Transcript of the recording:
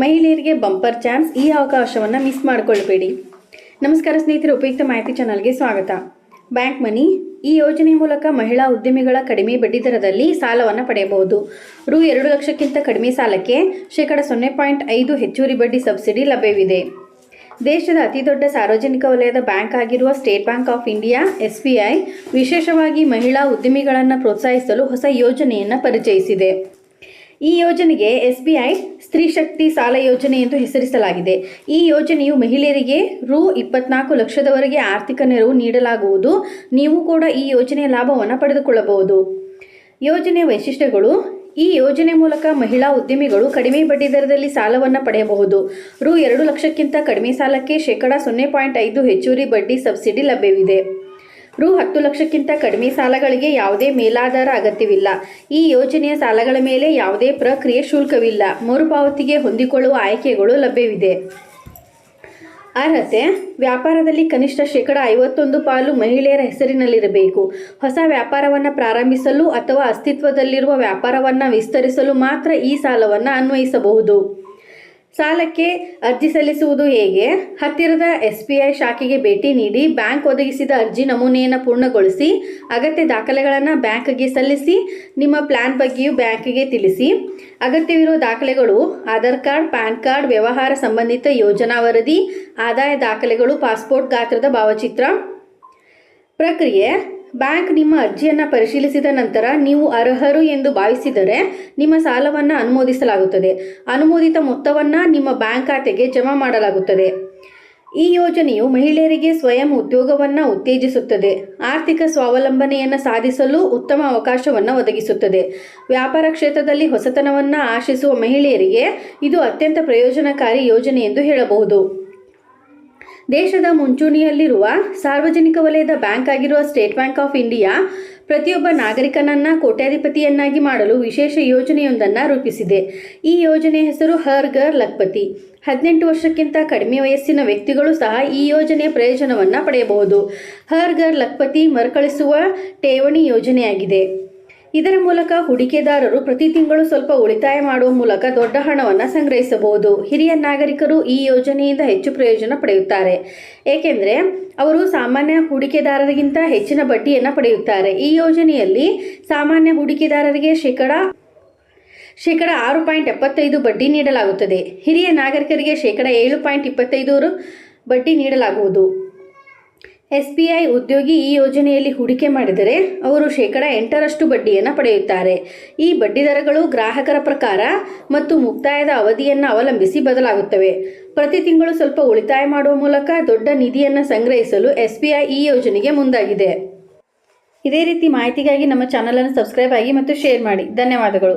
ಮಹಿಳೆಯರಿಗೆ bumper chance ಈ ಅವಕಾಶವನ್ನು ಮಿಸ್ ಮಾಡಿಕೊಳ್ಬೇಡಿ. ನಮಸ್ಕಾರ ಸ್ನೇಹಿತರೆ, ಉಪಯುಕ್ತ ಮಾಹಿತಿ ಚಾನಲ್ಗೆ ಸ್ವಾಗತ. ಬ್ಯಾಂಕ್ ಮನಿ, ಈ ಯೋಜನೆ ಮೂಲಕ ಮಹಿಳಾ ಉದ್ಯಮಿಗಳ ಕಡಿಮೆ ಬಡ್ಡಿದರದಲ್ಲಿ ಸಾಲವನ್ನು ಪಡೆಯಬಹುದು. ರು ಎರಡು ಲಕ್ಷಕ್ಕಿಂತ ಕಡಿಮೆ ಸಾಲಕ್ಕೆ ಶೇಕಡ ಸೊನ್ನೆ ಪಾಯಿಂಟ್ ಐದು ಹೆಚ್ಚುವರಿ ಬಡ್ಡಿ ಸಬ್ಸಿಡಿ ಲಭ್ಯವಿದೆ. ದೇಶದ ಅತಿದೊಡ್ಡ ಸಾರ್ವಜನಿಕ ವಲಯದ ಬ್ಯಾಂಕ್ ಆಗಿರುವ state bank of India SBI ವಿಶೇಷವಾಗಿ ಮಹಿಳಾ ಉದ್ಯಮಿಗಳನ್ನು ಪ್ರೋತ್ಸಾಹಿಸಲು ಹೊಸ ಯೋಜನೆಯನ್ನು ಪರಿಚಯಿಸಿದೆ. ಈ ಯೋಜನೆಗೆ S B I Stree Shakti ಸಾಲ ಯೋಜನೆ ಎಂದು ಹೆಸರಿಸಲಾಗಿದೆ. ಈ ಯೋಜನೆಯು ಮಹಿಳೆಯರಿಗೆ ರು ಇಪ್ಪತ್ನಾಲ್ಕು ಲಕ್ಷದವರೆಗೆ ಆರ್ಥಿಕ ನೆರವು ನೀಡಲಾಗುವುದು. ನೀವು ಕೂಡ ಈ ಯೋಜನೆಯ ಲಾಭವನ್ನು ಪಡೆದುಕೊಳ್ಳಬಹುದು. ಯೋಜನೆಯ ವೈಶಿಷ್ಟ್ಯಗಳು. ಈ ಯೋಜನೆ ಮೂಲಕ ಮಹಿಳಾ ಉದ್ಯಮಿಗಳು ಕಡಿಮೆ ಬಡ್ಡಿ ದರದಲ್ಲಿ ಸಾಲವನ್ನು ಪಡೆಯಬಹುದು. ರು ಎರಡು ಲಕ್ಷಕ್ಕಿಂತ ಕಡಿಮೆ ಸಾಲಕ್ಕೆ ಶೇಕಡಾ ಸೊನ್ನೆ ಪಾಯಿಂಟ್ ಐದು ಹೆಚ್ಚುವರಿ ಬಡ್ಡಿ ಸಬ್ಸಿಡಿ ಲಭ್ಯವಿದೆ. ರು ಹತ್ತು ಲಕ್ಷಕ್ಕಿಂತ ಕಡಿಮೆ ಸಾಲಗಳಿಗೆ ಯಾವುದೇ ಮೇಲಾಧಾರ ಅಗತ್ಯವಿಲ್ಲ. ಈ ಯೋಜನೆಯ ಸಾಲಗಳ ಮೇಲೆ ಯಾವುದೇ ಪ್ರಕ್ರಿಯೆ ಶುಲ್ಕವಿಲ್ಲ. ಮರುಪಾವತಿಗೆ ಹೊಂದಿಕೊಳ್ಳುವ ಆಯ್ಕೆಗಳು ಲಭ್ಯವಿದೆ. ಅರ್ಹತೆ, ವ್ಯಾಪಾರದಲ್ಲಿ ಕನಿಷ್ಠ ಶೇಕಡ ಐವತ್ತೊಂದು ಪಾಲು ಮಹಿಳೆಯರ ಹೆಸರಿನಲ್ಲಿರಬೇಕು. ಹೊಸ ವ್ಯಾಪಾರವನ್ನು ಪ್ರಾರಂಭಿಸಲು ಅಥವಾ ಅಸ್ತಿತ್ವದಲ್ಲಿರುವ ವ್ಯಾಪಾರವನ್ನು ವಿಸ್ತರಿಸಲು ಮಾತ್ರ ಈ ಸಾಲವನ್ನು ಅನ್ವಯಿಸಬಹುದು. ಸಾಲಕ್ಕೆ ಅರ್ಜಿ ಸಲ್ಲಿಸುವುದು ಹೇಗೆ? ಹತ್ತಿರದ ಎಸ್ ಬಿ ಐ ಶಾಖೆಗೆ ಭೇಟಿ ನೀಡಿ ಬ್ಯಾಂಕ್ ಒದಗಿಸಿದ ಅರ್ಜಿ ನಮೂನೆಯನ್ನು ಪೂರ್ಣಗೊಳಿಸಿ, ಅಗತ್ಯ ದಾಖಲೆಗಳನ್ನು ಬ್ಯಾಂಕ್ಗೆ ಸಲ್ಲಿಸಿ, ನಿಮ್ಮ ಪ್ಲಾನ್ ಬಗ್ಗೆಯೂ ಬ್ಯಾಂಕಿಗೆ ತಿಳಿಸಿ. ಅಗತ್ಯವಿರುವ ದಾಖಲೆಗಳು ಆಧಾರ್ ಕಾರ್ಡ್, ಪ್ಯಾನ್ ಕಾರ್ಡ್, ವ್ಯವಹಾರ ಸಂಬಂಧಿತ ಯೋಜನಾ ವರದಿ, ಆದಾಯ ದಾಖಲೆಗಳು, ಪಾಸ್ಪೋರ್ಟ್ ಗಾತ್ರದ ಭಾವಚಿತ್ರ. ಪ್ರಕ್ರಿಯೆ ಬ್ಯಾಂಕ್ ನಿಮ್ಮ ಅರ್ಜಿಯನ್ನು ಪರಿಶೀಲಿಸಿದ ನಂತರ ನೀವು ಅರ್ಹರು ಎಂದು ಭಾವಿಸಿದರೆ ನಿಮ್ಮ ಸಾಲವನ್ನು ಅನುಮೋದಿಸಲಾಗುತ್ತದೆ. ಅನುಮೋದಿತ ಮೊತ್ತವನ್ನು ನಿಮ್ಮ ಬ್ಯಾಂಕ್ ಖಾತೆಗೆ ಜಮಾ ಮಾಡಲಾಗುತ್ತದೆ. ಈ ಯೋಜನೆಯು ಮಹಿಳೆಯರಿಗೆ ಸ್ವಯಂ ಉದ್ಯೋಗವನ್ನು ಉತ್ತೇಜಿಸುತ್ತದೆ. ಆರ್ಥಿಕ ಸ್ವಾವಲಂಬನೆಯನ್ನು ಸಾಧಿಸಲು ಉತ್ತಮ ಅವಕಾಶವನ್ನು ಒದಗಿಸುತ್ತದೆ. ವ್ಯಾಪಾರ ಕ್ಷೇತ್ರದಲ್ಲಿ ಹೊಸತನವನ್ನು ಆಶಿಸುವ ಮಹಿಳೆಯರಿಗೆ ಇದು ಅತ್ಯಂತ ಪ್ರಯೋಜನಕಾರಿ ಯೋಜನೆ ಎಂದು ಹೇಳಬಹುದು. ದೇಶದ ಮುಂಚೂಣಿಯಲ್ಲಿರುವ ಸಾರ್ವಜನಿಕ ವಲಯದ ಬ್ಯಾಂಕ್ ಆಗಿರುವ ಸ್ಟೇಟ್ ಬ್ಯಾಂಕ್ ಆಫ್ ಇಂಡಿಯಾ ಪ್ರತಿಯೊಬ್ಬ ನಾಗರಿಕನನ್ನ ಕೋಟ್ಯಾಧಿಪತಿಯನ್ನಾಗಿ ಮಾಡಲು ವಿಶೇಷ ಯೋಜನೆಯೊಂದನ್ನು ರೂಪಿಸಿದೆ. ಈ ಯೋಜನೆ ಹೆಸರು ಹರ್ ಗರ್ ಲಖ್ಪತಿ. ಹದಿನೆಂಟು ವರ್ಷಕ್ಕಿಂತ ಕಡಿಮೆ ವಯಸ್ಸಿನ ವ್ಯಕ್ತಿಗಳು ಸಹ ಈ ಯೋಜನೆಯ ಪ್ರಯೋಜನವನ್ನು ಪಡೆಯಬಹುದು. ಹರ್ ಗರ್ ಲಖ್ಪತಿ ಮರುಕಳಿಸುವ ಠೇವಣಿ ಯೋಜನೆಯಾಗಿದೆ. ಇದರ ಮೂಲಕ ಹೂಡಿಕೆದಾರರು ಪ್ರತಿ ತಿಂಗಳು ಸ್ವಲ್ಪ ಉಳಿತಾಯ ಮಾಡುವ ಮೂಲಕ ದೊಡ್ಡ ಹಣವನ್ನು ಸಂಗ್ರಹಿಸಬಹುದು. ಹಿರಿಯ ನಾಗರಿಕರು ಈ ಯೋಜನೆಯಿಂದ ಹೆಚ್ಚು ಪ್ರಯೋಜನ ಪಡೆಯುತ್ತಾರೆ. ಏಕೆಂದರೆ ಅವರು ಸಾಮಾನ್ಯ ಹೂಡಿಕೆದಾರರಿಗಿಂತ ಹೆಚ್ಚಿನ ಬಡ್ಡಿಯನ್ನು ಪಡೆಯುತ್ತಾರೆ. ಈ ಯೋಜನೆಯಲ್ಲಿ ಸಾಮಾನ್ಯ ಹೂಡಿಕೆದಾರರಿಗೆ ಶೇಕಡ ಶೇಕಡ ಆರು ಪಾಯಿಂಟ್ ಎಪ್ಪತ್ತೈದು ಬಡ್ಡಿ ನೀಡಲಾಗುತ್ತದೆ. ಹಿರಿಯ ನಾಗರಿಕರಿಗೆ ಶೇಕಡ ಏಳು ಪಾಯಿಂಟ್ ಇಪ್ಪತ್ತೈದು ಬಡ್ಡಿ ನೀಡಲಾಗುವುದು. ಎಸ್ ಬಿ ಐ ಉದ್ಯೋಗಿ ಈ ಯೋಜನೆಯಲ್ಲಿ ಹೂಡಿಕೆ ಮಾಡಿದರೆ ಅವರು ಶೇಕಡ ಎಂಟರಷ್ಟು ಬಡ್ಡಿಯನ್ನು ಪಡೆಯುತ್ತಾರೆ. ಈ ಬಡ್ಡಿದರಗಳು ಗ್ರಾಹಕರ ಪ್ರಕಾರ ಮತ್ತು ಮುಕ್ತಾಯದ ಅವಧಿಯನ್ನು ಅವಲಂಬಿಸಿ ಬದಲಾಗುತ್ತವೆ. ಪ್ರತಿ ತಿಂಗಳು ಸ್ವಲ್ಪ ಉಳಿತಾಯ ಮಾಡುವ ಮೂಲಕ ದೊಡ್ಡ ನಿಧಿಯನ್ನು ಸಂಗ್ರಹಿಸಲು ಎಸ್ ಈ ಯೋಜನೆಗೆ ಮುಂದಾಗಿದೆ. ಇದೇ ರೀತಿ ಮಾಹಿತಿಗಾಗಿ ನಮ್ಮ ಚಾನಲನ್ನು ಸಬ್ಸ್ಕ್ರೈಬ್ ಆಗಿ ಮತ್ತು ಶೇರ್ ಮಾಡಿ. ಧನ್ಯವಾದಗಳು.